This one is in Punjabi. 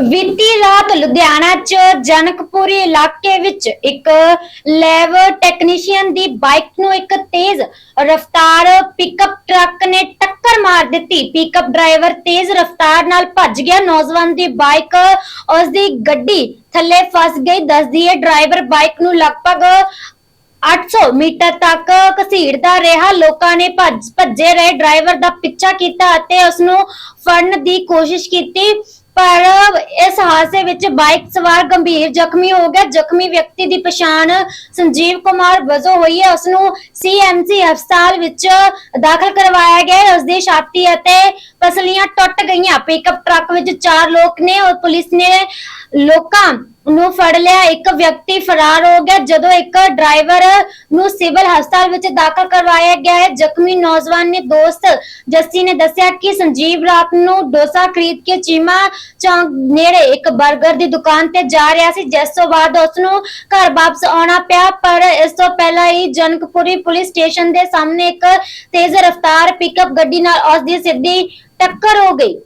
ਬੀਤੀ ਰਾਤ ਲੁਧਿਆਣਾ ਚ ਜਨਕਪੁਰੀ ਇਲਾਕੇ ਵਿੱਚ ਇੱਕ ਲੈਬ ਟੈਕਨੀਸ਼ੀਅਨ ਦੀ ਬਾਈਕ ਨੂੰ ਇੱਕ ਤੇਜ਼ ਰਫ਼ਤਾਰ ਪਿਕਅਪ ਟਰੱਕ ਨੇ ਟੱਕਰ ਮਾਰ ਦਿੱਤੀ। ਪਿਕਅਪ ਡਰਾਈਵਰ ਤੇਜ਼ ਰਫ਼ਤਾਰ ਨਾਲ ਭੱਜ ਗਿਆ। ਨੌਜਵਾਨ ਦੀ ਬਾਈਕ ਉਸ ਦੀ ਗੱਡੀ ਥੱਲੇ ਫਸ ਗਈ। ਦੱਸਦੀ ਹੈ, ਡਰਾਈਵਰ ਬਾਈਕ ਨੂੰ ਲਗਭਗ 800 ਮੀਟਰ ਤੱਕ ਘਸੀੜਦਾ ਰਿਹਾ। ਲੋਕਾਂ ਨੇ ਭੱਜ, ਭੱਜੇ ਰਹੇ। ਡਰਾਈਵਰ ਦਾ ਪਿੱਛਾ ਕੀਤਾ ਅਤੇ ਉਸ ਨੂੰ ਫੜਨ ਦੀ ਕੋਸ਼ਿਸ਼ ਕੀਤੀ। ਪਰ ਇਸ ਹਾਦਸੇ ਵਿੱਚ ਬਾਈਕ ਸਵਾਰ ਗੰਭੀਰ ਜ਼ਖਮੀ ਹੋ ਗਿਆ। ਜ਼ਖਮੀ ਵਿਅਕਤੀ ਦੀ ਪਛਾਣ ਸੰਜੀਵ ਕੁਮਾਰ ਵਜੋਂ ਹੋਈ ਹੈ। ਉਸ ਨੂੰ ਸੀਐਮਸੀ ਹਸਪਤਾਲ ਵਿੱਚ ਦਾਖਲ ਕਰਵਾਇਆ ਗਿਆ ਹੈ। ਉਸ ਦੀ ਛਾਤੀ ਅਤੇ ਪਸਲੀਆਂ ਟੁੱਟ ਗਈਆਂ। ਪਿਕਅਪ ਟਰੱਕ ਵਿੱਚ ਚਾਰ ਲੋਕ ਨੇ। ਔਰ ਪੁਲਿਸ ਨੇ ਲੋਕਾਂ ਨੂੰ ਫੜ ਲਿਆ। ਇੱਕ ਵਿਅਕਤੀ ਫਰਾਰ ਹੋ ਗਿਆ, ਜਦੋਂ ਇੱਕ ਡਰਾਈਵਰ ਨੂੰ ਸਿਵਲ ਹਸਪਤਾਲ ਵਿੱਚ ਦਾਖਲ ਕਰਵਾਇਆ ਗਿਆ ਹੈ। ਜ਼ਖਮੀ ਨੌਜਵਾਨ ਨੇ ਦੋਸਤ ਜੱਸੀ ਨੇ ਦੱਸਿਆ ਕਿ ਸੰਜੀਵ ਰਾਤ ਨੂੰ ਡੋਸਾ ਖਰੀਦ ਕੇ ਚੀਮਾ ਚੌਂਕ ਨੇੜੇ ਇੱਕ 버ਗਰ ਦੀ ਦੁਕਾਨ ਤੇ ਜਾ ਰਿਹਾ ਸੀ। ਜਿਸ ਤੋਂ ਬਾਅਦ ਉਸ ਨੂੰ ਘਰ ਵਾਪਸ ਆਉਣਾ ਪਿਆ, ਪਰ ਇਸ ਤੋਂ ਪਹਿਲਾਂ ਹੀ ਜਨਕਪੁਰੀ ਪੁਲਿਸ ਸਟੇਸ਼ਨ ਦੇ ਸਾਹਮਣੇ ਇੱਕ ਤੇਜ਼ ਰਫ਼ਤਾਰ ਪਿਕਅਪ ਗੱਡੀ ਨਾਲ ਉਸ ਦੀ ਸਿੱਧੀ ਟੱਕਰ ਹੋ ਗਈ।